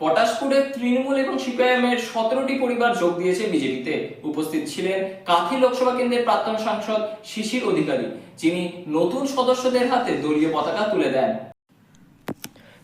পটাশপুরে তৃণমূল এবং সিপিআইএম এর সতেরোটি পরিবার যোগ দিয়েছে বিজেপিতে। উপস্থিত ছিলেন কাথি লোকসভা কেন্দ্রের প্রাক্তন সাংসদ শিশির অধিকারী, যিনি নতুন সদস্যদের হাতে দলীয় পতাকা তুলে দেন।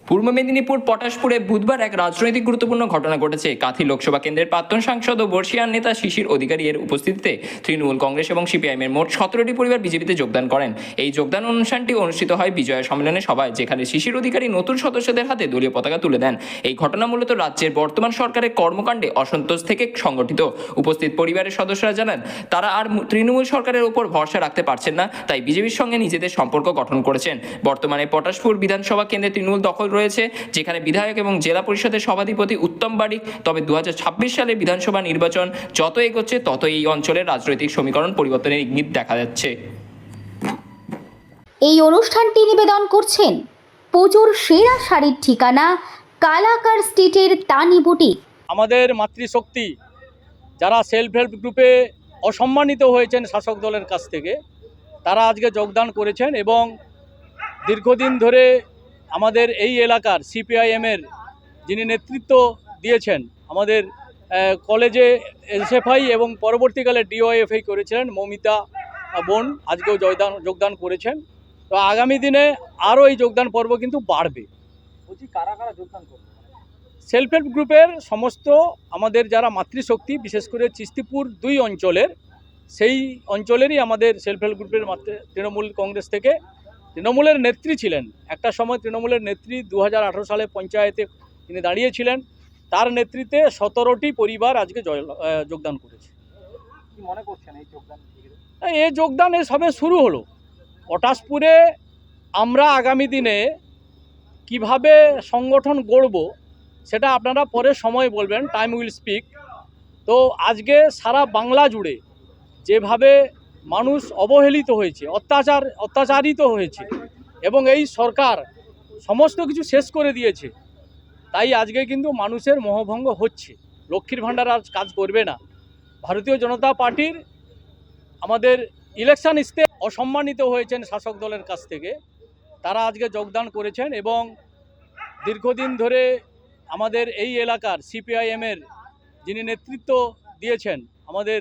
পূর্ব মেদিনীপুর, পটাশপুরে বুধবার এক রাজনৈতিক গুরুত্বপূর্ণ ঘটনা ঘটেছে। কাথি লোকসভা কেন্দ্রের প্রাক্তন সাংসদ ও বর্ষিয়ান নেতা শিশির অধিকারী এর উপস্থিতিতে তৃণমূল কংগ্রেস এবং সিপিআইএম এর মোট সতেরোটি পরিবার বিজেপিতে যোগদান করেন। এই যোগদান অনুষ্ঠানটি অনুষ্ঠিত হয় বিজয়া সম্মেলনে সভায়, যেখানে শিশির অধিকারী নতুন সদস্যদের হাতে দলীয় পতাকা তুলে দেন। এই ঘটনা মূলত রাজ্যের বর্তমান সরকারের কর্মকাণ্ডে অসন্তোষ থেকে সংগঠিত। উপস্থিত পরিবারের সদস্যরা জানান, তারা আর তৃণমূল সরকারের উপর ভরসা রাখতে পারছেন না, তাই বিজেপির সঙ্গে নিজেদের সম্পর্ক গঠন করেছেন। বর্তমানে পটাশপুর বিধানসভা কেন্দ্রে তৃণমূল দখল রয়েছে যেখানে বিধায়ক এবং জেলা পরিষদের সভাধিপতি উত্তম বাড়ি তবে দু হাজার ছাব্বিশ সালে বিধানসভা নির্বাচন যত এগোচ্ছে তত এই অঞ্চলের রাজনৈতিক সমীকরণ পরিবর্তনের ইঙ্গিত দেখা যাচ্ছে। এই অনুষ্ঠানটি নিবেদন করছেন পুজোর সেরা শাড়ির ঠিকানা কালাকার স্ট্রিটের তানি বুটিক। আমাদের মাতৃশক্তি যারা সেলফ হেল্প গ্রুপে অসম্মানিত হয়েছেন শাসক দলের কাছ থেকে তারা আজকে যোগদান করেছেন এবং দীর্ঘদিন ধরে আমাদের এই এলাকার সিপিআইএমের যিনি নেতৃত্ব দিয়েছেন আমাদের কলেজে এসএফআই এবং পরবর্তীকালে ডিওএফআই করেছিলেন মমিতা বোন আজকেও যোগদান যোগদান করেছেন। তো আগামী দিনে আরও এই যোগদান পর্ব কিন্তু বাড়বে। বলছি কারা কারা যোগদান করবে? সেলফ হেল্প গ্রুপের সমস্ত আমাদের যারা মাতৃশক্তি বিশেষ করে চিস্তিপুর দুই অঞ্চলের সেই অঞ্চলেরই আমাদের সেলফ হেল্প গ্রুপের মাত্র- তৃণমূল কংগ্রেস থেকে তৃণমূলের নেত্রী ছিলেন। একটা সময় তৃণমূলের নেত্রী দু হাজার আঠেরো সালে পঞ্চায়েতে তিনি দাঁড়িয়েছিলেন। তার নেতৃত্বে সতেরোটি পরিবার আজকে যোগদান করেছে। মনে করছেন এই যোগদান এই যোগদান এ সবে শুরু হলো। পটাশপুরে আমরা আগামী দিনে কীভাবে সংগঠন গড়ব সেটা আপনারা পরে সময় বলবেন টাইম উইল স্পিক তো আজকে সারা বাংলা জুড়ে যেভাবে মানুষ অবহেলিত হয়েছে, অত্যাচার, অত্যাচারিত হয়েছে এবং এই সরকার সমস্ত কিছু শেষ করে দিয়েছে। তাই আজকে কিন্তু মানুষের মোহভঙ্গ হচ্ছে। লক্ষ্মীর ভাণ্ডার আজ কাজ করবে না। ভারতীয় জনতা পার্টির আমাদের ইলেকশন ইস্তে অসম্মানিত হয়েছেন শাসক দলের কাছ থেকে। তারা আজকে যোগদান করেছেন এবং দীর্ঘদিন ধরে আমাদের এই এলাকার সিপিআইএমের যিনি নেতৃত্ব দিয়েছেন, আমাদের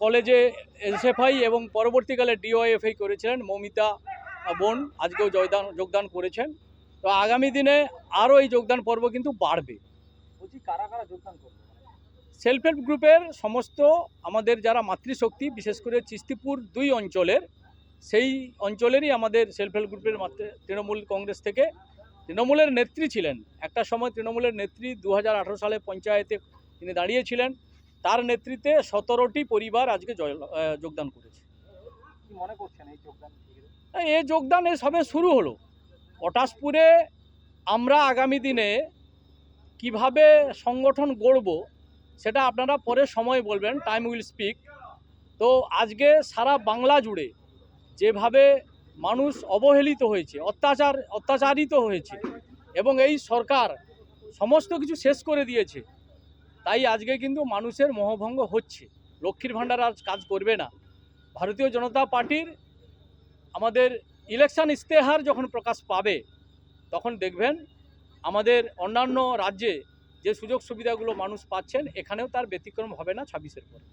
কলেজে এসএফআই এবং পরবর্তীকালে ডিওএফআই করেছিলেন মমিতা বোন। আজকেও যোগদান যোগদান করেছেন। তো আগামী দিনে আরও এই যোগদান পর্ব কিন্তু বাড়বে। বলছি কারা কারা যোগদান করবে? সেলফ হেল্প গ্রুপের সমস্ত আমাদের যারা মাতৃশক্তি বিশেষ করে চিস্তিপুর দুই অঞ্চলের সেই অঞ্চলেরই আমাদের সেলফ হেল্প গ্রুপের মাত্র- তৃণমূল কংগ্রেস থেকে তৃণমূলের নেত্রী ছিলেন। একটা সময় তৃণমূলের নেত্রী দু হাজার আঠেরো সালে পঞ্চায়েতে তিনি দাঁড়িয়েছিলেন তার নেতৃত্বে সতেরোটি পরিবার আজকে যোগদান করেছে। কি মনে করছেন এই যোগদান এই যোগদান এ সবে শুরু হলো। পটাশপুরে আমরা আগামী দিনে কীভাবে সংগঠন গড়ব সেটা আপনারা পরে সময় বলবেন টাইম উইল স্পিক তো আজকে সারা বাংলা জুড়ে যেভাবে মানুষ অবহেলিত হয়েছে অত্যাচার অত্যাচারিত হয়েছে এবং এই সরকার সমস্ত কিছু শেষ করে দিয়েছে তাই আজকে কিন্তু মানুষের মোহভঙ্গ হচ্ছে। লক্ষ্মীর ভাণ্ডার আর কাজ করবে না। ভারতীয় জনতা পার্টির আমাদের ইলেকশন ইস্তেহার যখন প্রকাশ পাবে, তখন দেখবেন আমাদের অন্যান্য রাজ্যে যে সুযোগ সুবিধাগুলো মানুষ পাচ্ছেন, এখানেও তার ব্যতিক্রম হবে না ছাব্বিশের পরে।